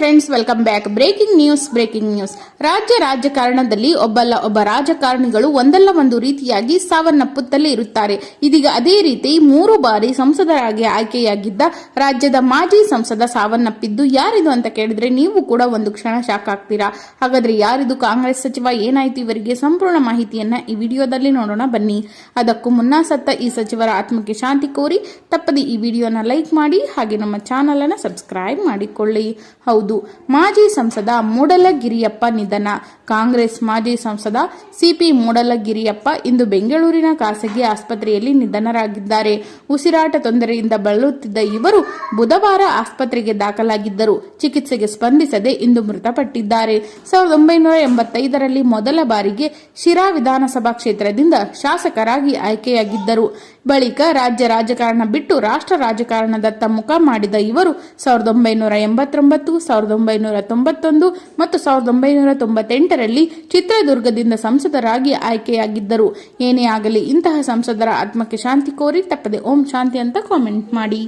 Friends welcome back breaking news breaking news ರಾಜ್ಯ ರಾಜಕಾರಣದಲ್ಲಿ ಒಬ್ಬಲ್ಲ ಒಬ್ಬ ರಾಜಕಾರಣಿಗಳು ಒಂದಲ್ಲ ಒಂದು ರೀತಿಯಾಗಿ ಸಾವನ್ನಪ್ಪುತ್ತಲೇ ಇರುತ್ತಾರೆ. ಇದೀಗ ಅದೇ ರೀತಿ ಮೂರು ಬಾರಿ ಸಂಸದರಾಗಿ ಆಯ್ಕೆಯಾಗಿದ್ದ ರಾಜ್ಯದ ಮಾಜಿ ಸಂಸದ ಸಾವನ್ನಪ್ಪಿದ್ದು ಯಾರಿದು ಅಂತ ಕೇಳಿದ್ರೆ ನೀವು ಕೂಡ ಒಂದು ಕ್ಷಣ ಶಾಕ್ ಆಗ್ತೀರಾ. ಹಾಗಾದ್ರೆ ಯಾರಿದು? ಕಾಂಗ್ರೆಸ್ ಸಚಿವ ಏನಾಯ್ತು? ಇವರಿಗೆ ಸಂಪೂರ್ಣ ಮಾಹಿತಿಯನ್ನ ಈ ವಿಡಿಯೋದಲ್ಲಿ ನೋಡೋಣ. ಬನ್ನಿ. ಅದಕ್ಕೂ ಮುನ್ನ ಸತ್ತ ಈ ಸಚಿವರ ಆತ್ಮಕ್ಕೆ ಶಾಂತಿ ಕೋರಿ ತಪ್ಪದೆ ಈ ವಿಡಿಯೋನ ಲೈಕ್ ಮಾಡಿ ಹಾಗೆ ನಮ್ಮ ಚಾನಲ್ ಅನ್ನ ಸಬ್ಸ್ಕ್ರೈಬ್ ಮಾಡಿಕೊಳ್ಳಿ. ಹೌದು. ಮಾಜಿ ಸಂಸದ ಮೂಡಲಗಿರಿಯಪ್ಪ ನಿಧನ. ಕಾಂಗ್ರೆಸ್ ಮಾಜಿ ಸಂಸದ ಸಿಪಿ ಮೂಡಲಗಿರಿಯಪ್ಪ ಇಂದು ಬೆಂಗಳೂರಿನ ಖಾಸಗಿ ಆಸ್ಪತ್ರೆಯಲ್ಲಿ ನಿಧನರಾಗಿದ್ದಾರೆ. ಉಸಿರಾಟ ತೊಂದರೆಯಿಂದ ಬಳಲುತ್ತಿದ್ದ ಇವರು ಬುಧವಾರ ಆಸ್ಪತ್ರೆಗೆ ದಾಖಲಾಗಿದ್ದರು. ಚಿಕಿತ್ಸೆಗೆ ಸ್ಪಂದಿಸದೆ ಇಂದು ಮೃತಪಟ್ಟಿದ್ದಾರೆ. ಸಾವಿರದ ಒಂಬೈನೂರ ಎಂಬತ್ತೈದರಲ್ಲಿ ಮೊದಲ ಬಾರಿಗೆ ಶಿರಾ ವಿಧಾನಸಭಾ ಕ್ಷೇತ್ರದಿಂದ ಶಾಸಕರಾಗಿ ಆಯ್ಕೆಯಾಗಿದ್ದರು. ಬಳಿಕ ರಾಜ್ಯ ರಾಜಕಾರಣ ಬಿಟ್ಟು ರಾಷ್ಟ್ರ ರಾಜಕಾರಣದತ್ತ ಮುಖ ಮಾಡಿದ ಇವರು ಸಾವಿರದ ಒಂಬೈನೂರ ಎಂಬತ್ತೊಂಬತ್ತು ಸಾವಿರದ ಒಂಬೈನೂರ ತೊಂಬತ್ತೊಂದು ಮತ್ತು ಸಾವಿರದ ಒಂಬೈನೂರ ತೊಂಬತ್ತೆಂಟರಲ್ಲಿ ಚಿತ್ರದುರ್ಗದಿಂದ ಸಂಸದರಾಗಿ ಆಯ್ಕೆಯಾಗಿದ್ದರು. ಏನೇ ಆಗಲಿ, ಇಂತಹ ಸಂಸದರ ಆತ್ಮಕ್ಕೆ ಶಾಂತಿ ಕೋರಿ ತಪ್ಪದೆ ಓಂ ಶಾಂತಿ ಅಂತ ಕಾಮೆಂಟ್ ಮಾಡಿ.